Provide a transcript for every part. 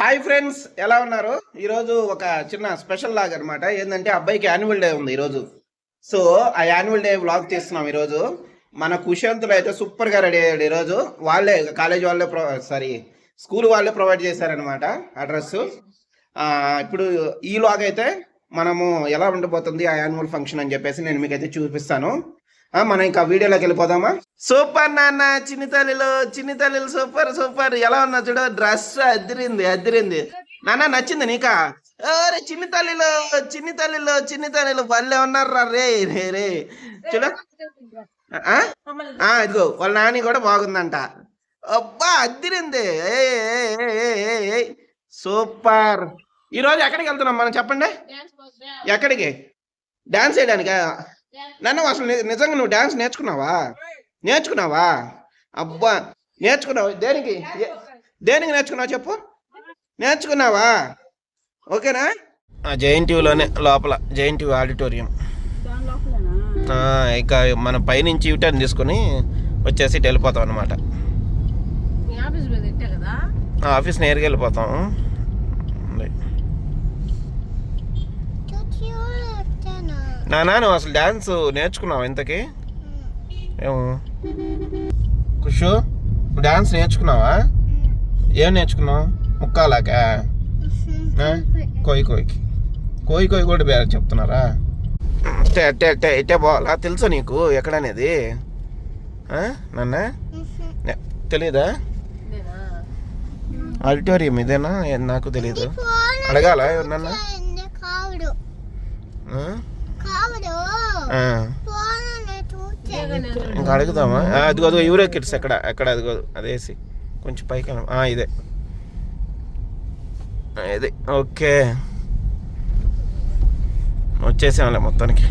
Hi friends ఎలా ఉన్నారు? ఈరోజు ఒక చిన్న స్పెషల్ లాగ్ అనమాట ఏంటంటే అబ్బాయికి యాన్యువల్ డే ఉంది ఈరోజు. సో ఆ యాన్యువల్ డే వ్లాగ్ తీస్తున్నాం ఈరోజు. మన కుశాంతులు అయితే సూపర్గా రెడీ అయ్యాడు ఈరోజు. వాళ్ళే కాలేజ్ వాళ్ళే ప్రొ సారీ స్కూల్ వాళ్ళే ప్రొవైడ్ చేశారనమాట అడ్రస్ ఇప్పుడు ఈ లాగ్ అయితే మనము ఎలా ఉండబోతుంది ఆ యాన్యువల్ ఫంక్షన్ అని చెప్పేసి నేను మీకైతే చూపిస్తాను. మనం ఇంకా వీడియోలోకి వెళ్ళిపోదామా? సూపర్ నాన్న చిన్ని తల్లిలో చిన్ని తల్లిలు సూపర్ సూపర్. ఎలా ఉన్నా చూడ? డ్రెస్ అదిరింది అదిరింది. నాన్న నచ్చింది నీకా? అరే చిన్ని తల్లిలో చిన్ని తల్లిలో చిన్ని తల్లిలో భలే ఉన్నారు రే రే రే. చూడ. ఆ? ఆ, ఇదిగో వాళ్ళ నాని కూడా బాగుందంట. అబ్బా అద్దిరింది ఏయ్. సూపర్. ఈరోజు ఎక్కడికి వెళ్తున్నాం మనం? చెప్పండి. ఎక్కడికి? డాన్స్ వేయడానికా? నన్ను అసలు నిజంగా నువ్వు డాన్స్ నేర్చుకున్నావా? నేర్చుకున్నావా? అబ్బా నేర్చుకున్నావు. దేనికి? దేనికి నేర్చుకున్నావు చెప్పు? నేర్చుకున్నావా? ఓకేనా? జేఎన్టీయూలోనే లోపల జేఎన్టీయూ ఆడిటోరియం. ఆ, ఇక మన పైనుంచి యూటర్న్ తీసుకొని వచ్చేసి ఇటు వెళ్ళిపోతాం అనమాట ఆఫీస్ మీద ఇట్టే కదా? ఆఫీస్ నేరుగా వెళ్ళిపోతాం. నానా నువ్వు అసలు డాన్స్ నేర్చుకున్నావు ఇంతకి? ఏమో. కుషు నువ్వు డాన్స్ నేర్చుకున్నావా? ఏం నేర్చుకున్నావు? ముక్కాలాకా? కోయి కోయికి కోయి కోయి కూడా బేర చెప్తున్నారా? అట్టే అట్టే అట్టే ఇట్టే పోవాలా తెలుసా నీకు ఎక్కడనేది? నాన్న? తెలీదా? ఆడిటోరియం ఇదేనా? నాకు తెలియదు అడగాల ఎవరినన్నా? ఇంకా అడుగుదామా? అదిగో అదిగో యూరో కిట్స్ ఎక్కడ ఎక్కడ అదిగో అదేసి కొంచెం పైకి ఇదే. ఇది. ఓకే. వచ్చేసాంలే మొత్తానికి.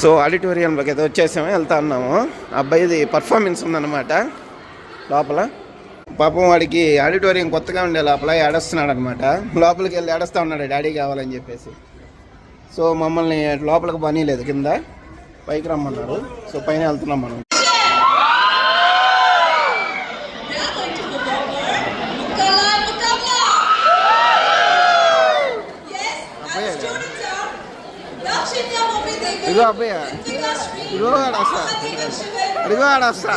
సో ఆడిటోరియంలోకి అయితే వచ్చేసాము వెళ్తా ఉన్నాము అబ్బాయిది పర్ఫార్మెన్స్ ఉందన్నమాట. లోపల. పాపం వాడికి ఆడిటోరియం కొత్తగా ఉండే లోపల ఏడస్తున్నాడు అనమాట లోపలికి వెళ్ళి ఏడస్తా ఉన్నాడు డాడీ కావాలని చెప్పేసి. సో మమ్మల్ని లోపలికి పని లేదు కింద పైకి రమ్మన్నారు. సో పైన వెళ్తున్నాం మనం. ఇదిగో అబ్బాయి. ఇదిగో ఆడస్తా. ఇదిగో ఆడస్తా.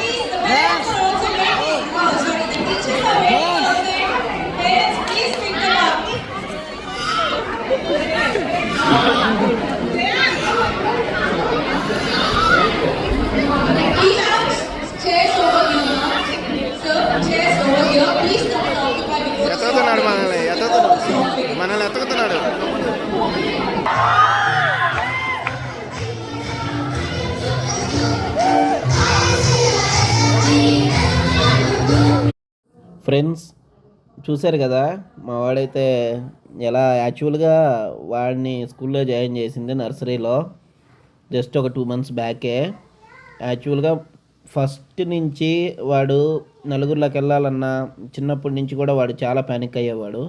ఎత్తుకుతున్నాడు మనల్ని ఎత్తుకుతున్నాడు మనల్ని ఎత్తుకుతున్నాడు. ఫ్రెండ్స్ చూశారు కదా మా వాడైతే ఎలా యాక్చువల్గా వాడిని స్కూల్లో జాయిన్ చేసింది నర్సరీలో జస్ట్ ఒక టూ మంత్స్ బ్యాకే. యాక్చువల్గా ఫస్ట్ నుంచి వాడు నలుగురిలోకి వెళ్ళాలన్నా చిన్నప్పటి నుంచి కూడా వాడు చాలా పానిక్ అయ్యేవాడు.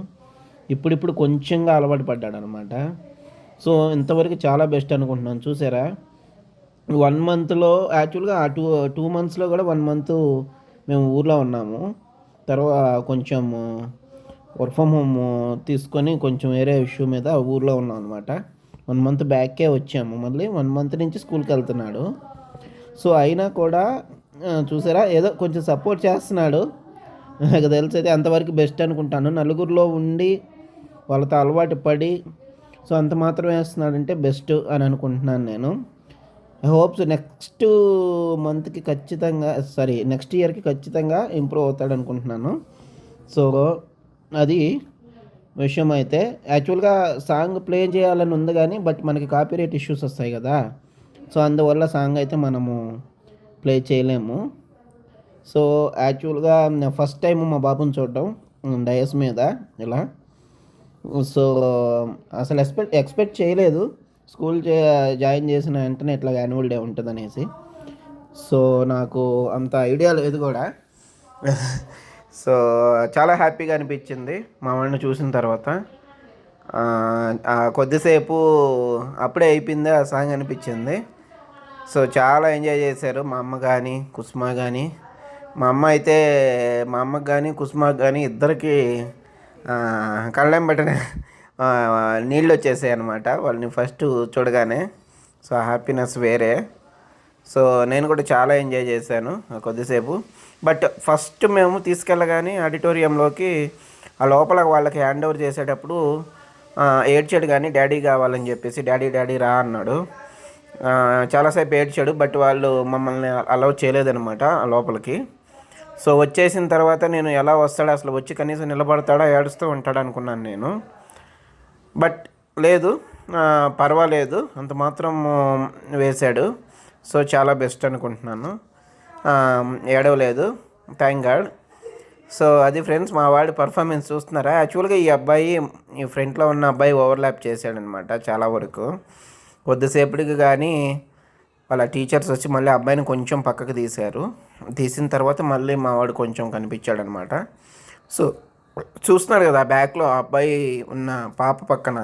ఇప్పుడిప్పుడు కొంచెంగా అలవాటు పడ్డాడు అనమాట సో ఇంతవరకు చాలా బెస్ట్ అనుకుంటున్నాను. చూసారా? వన్ మంత్లో యాక్చువల్గా ఆ టూ టూ మంత్స్లో కూడా వన్ మంత్ మేము ఊర్లో ఉన్నాము. తర్వాత కొంచెం వర్క్ ఫ్రమ్ హోమ్ తీసుకొని కొంచెం వేరే ఇష్యూ మీద ఊర్లో ఉన్నాం అనమాట వన్ మంత్ బ్యాకే వచ్చాము. మళ్ళీ వన్ మంత్ నుంచి స్కూల్కి వెళ్తున్నాడు. సో అయినా కూడా చూసారా? ఏదో కొంచెం సపోర్ట్ చేస్తున్నాడు. నాకు తెలిసి అయితే అంతవరకు బెస్ట్ అనుకుంటాను. నలుగురిలో ఉండి వాళ్ళతో అలవాటు పడి సో అంత మాత్రం వేస్తున్నాడంటే బెస్ట్ అని అనుకుంటున్నాను నేను. ఐ హోప్స్ నెక్స్ట్ మంత్కి ఖచ్చితంగా సారీ నెక్స్ట్ ఇయర్కి ఖచ్చితంగా ఇంప్రూవ్ అవుతాడు అనుకుంటున్నాను. సో అది విషయం అయితే. యాక్చువల్గా సాంగ్ ప్లే చేయాలని ఉంది కానీ బట్ మనకి కాపీరైట్ ఇష్యూస్ వస్తాయి కదా. సో అందువల్ల సాంగ్ అయితే మనము ప్లే చేయలేము. సో యాక్చువల్గా ఫస్ట్ టైం మా బాబుని చూడడం డయస్ మీద ఇలా. సో అసలు ఎక్స్పెక్ట్ ఎక్స్పెక్ట్ చేయలేదు. స్కూల్ జాయిన్ చేసిన వెంటనే ఇట్లా యాన్యువల్ డే ఉంటుందనేసి. సో నాకు అంత ఐడియా లేదు కూడా. సో చాలా హ్యాపీగా అనిపించింది మా వాడిని చూసిన తర్వాత. కొద్దిసేపు అప్పుడే అయిపోయింది ఆ సాంగ్ అనిపించింది. సో చాలా ఎంజాయ్ చేశారు మా అమ్మ కానీ కుసుమ కానీ మా అమ్మ అయితే మా అమ్మకి కానీ కుసుమకి కానీ ఇద్దరికి కళ్ళెం పెట్టిన నీళ్ళు వచ్చేసాయి అనమాట వాళ్ళని ఫస్ట్ చూడగానే. సో హ్యాపీనెస్ వేరే. సో నేను కూడా చాలా ఎంజాయ్ చేశాను కొద్దిసేపు. బట్ ఫస్ట్ మేము తీసుకెళ్ళగానే ఆడిటోరియంలోకి ఆ లోపల వాళ్ళకి హ్యాండ్ ఓవర్ చేసేటప్పుడు ఏడ్చాడు కానీ డాడీ కావాలని చెప్పేసి డాడీ డాడీ రా అన్నాడు. చాలాసేపు ఏడ్చాడు బట్ వాళ్ళు మమ్మల్ని అలౌ చేయలేదనమాట ఆ లోపలికి. సో వచ్చేసిన తర్వాత నేను ఎలా వస్తాడో అసలు వచ్చి కనీసం నిలబడతాడా ఏడుస్తూ ఉంటాడు అనుకున్నాను నేను. బట్ లేదు పర్వాలేదు అంత మాత్రం వేశాడు. సో చాలా బెస్ట్ అనుకుంటున్నాను. ఏడవలేదు థ్యాంక్ గాడ్ సో అది ఫ్రెండ్స్ మా వాడి పర్ఫార్మెన్స్ చూస్తున్నారా? యాక్చువల్గా ఈ అబ్బాయి ఈ ఫ్రంట్లో ఉన్న అబ్బాయి ఓవర్లాప్ చేశాడనమాట చాలా వరకు. కొద్దిసేపటికి కానీ వాళ్ళ టీచర్స్ వచ్చి మళ్ళీ అబ్బాయిని కొంచెం పక్కకు తీశారు. తీసిన తర్వాత మళ్ళీ మా వాడు కొంచెం కనిపించాడనమాట. సో చూస్తున్నాడు కదా బ్యాక్లో ఆ అబ్బాయి ఉన్న పాప పక్కన.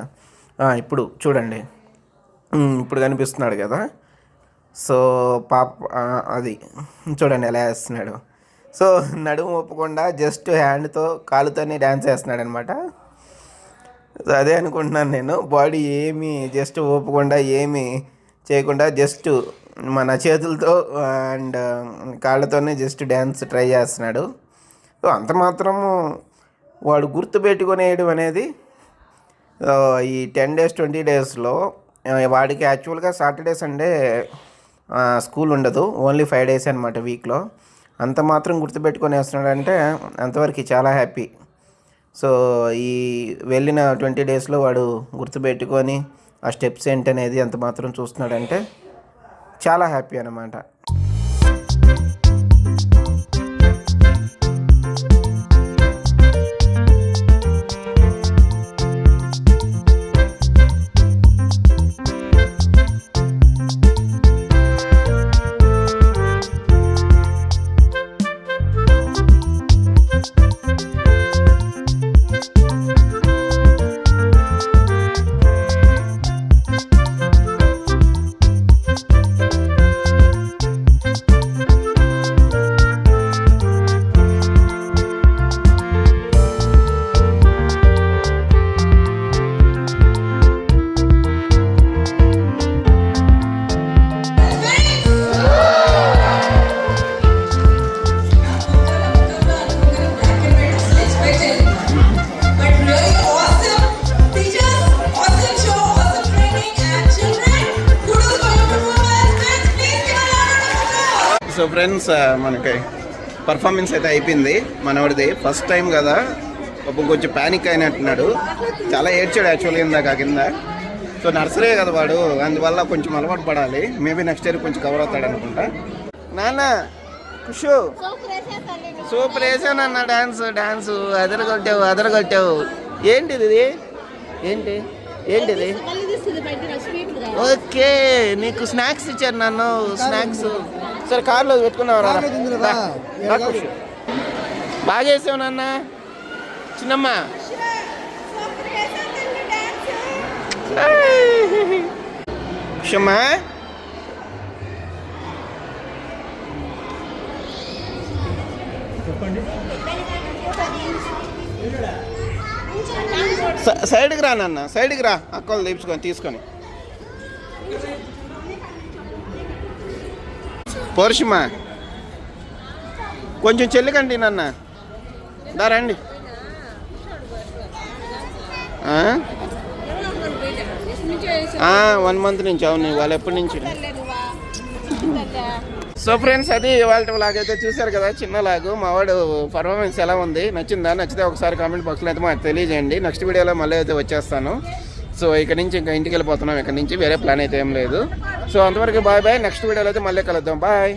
ఇప్పుడు చూడండి. ఇప్పుడు కనిపిస్తున్నాడు కదా. సో పాప అది చూడండి ఎలా వేస్తున్నాడు. సో నడుము ఒప్పకుండా జస్ట్ హ్యాండ్తో కాలుతోనే డ్యాన్స్ వేస్తున్నాడు అనమాట అదే అనుకుంటున్నాను నేను. బాడీ ఏమి జస్ట్ ఒప్పకుండా ఏమీ చేయకుండా జస్ట్ మన చేతులతో అండ్ కాళ్ళతోనే జస్ట్ డ్యాన్స్ ట్రై చేస్తున్నాడు. సో అంత మాత్రము వాడు గుర్తు పెట్టుకునేయడం అనేది ఈ టెన్ డేస్ ట్వంటీ డేస్లో వాడికి యాక్చువల్గా సాటర్డే సండే స్కూల్ ఉండదు. ఓన్లీ ఫైవ్ డేస్ అనమాట వీక్లో. అంత మాత్రం గుర్తుపెట్టుకొని వేస్తున్నాడంటే అంతవరకు చాలా హ్యాపీ. సో ఈ వెళ్ళిన ట్వంటీ డేస్లో వాడు గుర్తుపెట్టుకొని ఆ స్టెప్స్ ఏంటనేది ఎంత మాత్రం చూస్తున్నాడంటే చాలా హ్యాపీ అనమాట సో ఫ్రెండ్స్ మనకి పర్ఫార్మెన్స్ అయితే అయిపోయింది. మనవాడిది ఫస్ట్ టైం కదా. పాపం కొంచెం ప్యానిక్ అయినట్టున్నాడు. చాలా ఏడ్చాడు యాక్చువల్గా ఇందాక కింద. సో నర్సరీ కదా వాడు అందువల్ల కొంచెం అలవాటు పడాలి. మేబీ నెక్స్ట్ ఇయర్ కొంచెం కవర్ అవుతాడు అనుకుంటా. నాన్న కుషు. సూపర్ వేసానన్న డాన్స్ డాన్స్ అదరగొట్టావు అదరగొట్టావు ఏంటిది ఇది? ఏంటి? ఏంటిది? ఓకే నీకు స్నాక్స్ ఇచ్చారు నన్ను. స్నాక్స్ సరే కార్లో పెట్టుకున్నావు. బాగా చేసావు నాన్న. చిన్నమ్మ. కుషమ్మా సైడ్కి రా నాన్న. సైడ్కి రా. అక్కలు తీర్చుకొని తీసుకొని. పోర్షిమా కొంచెం చెల్లికండి నాన్న. దారండి వన్ మంత్ నుంచి అవును వాళ్ళు ఎప్పటి నుంచి? సో ఫ్రెండ్స్ అది వాళ్ళ అయితే చూశారు కదా చిన్న లాగు మా వాడు పర్ఫార్మెన్స్ ఎలా ఉంది? నచ్చిందా? నచ్చితే ఒకసారి కామెంట్ బాక్స్లో అయితే మాకు తెలియజేయండి. నెక్స్ట్ వీడియోలో మళ్ళీ అయితే వచ్చేస్తాను. సో ఇక్కడ నుంచి ఇంకా ఇంటికి వెళ్ళిపోతున్నాం. ఇక్కడ నుంచి వేరే ప్లాన్ అయితే ఏం లేదు. సో అంతవరకు బాయ్ బాయ్ నెక్స్ట్ వీడియోలో అయితే మళ్ళీ కలుద్దాం. బాయ్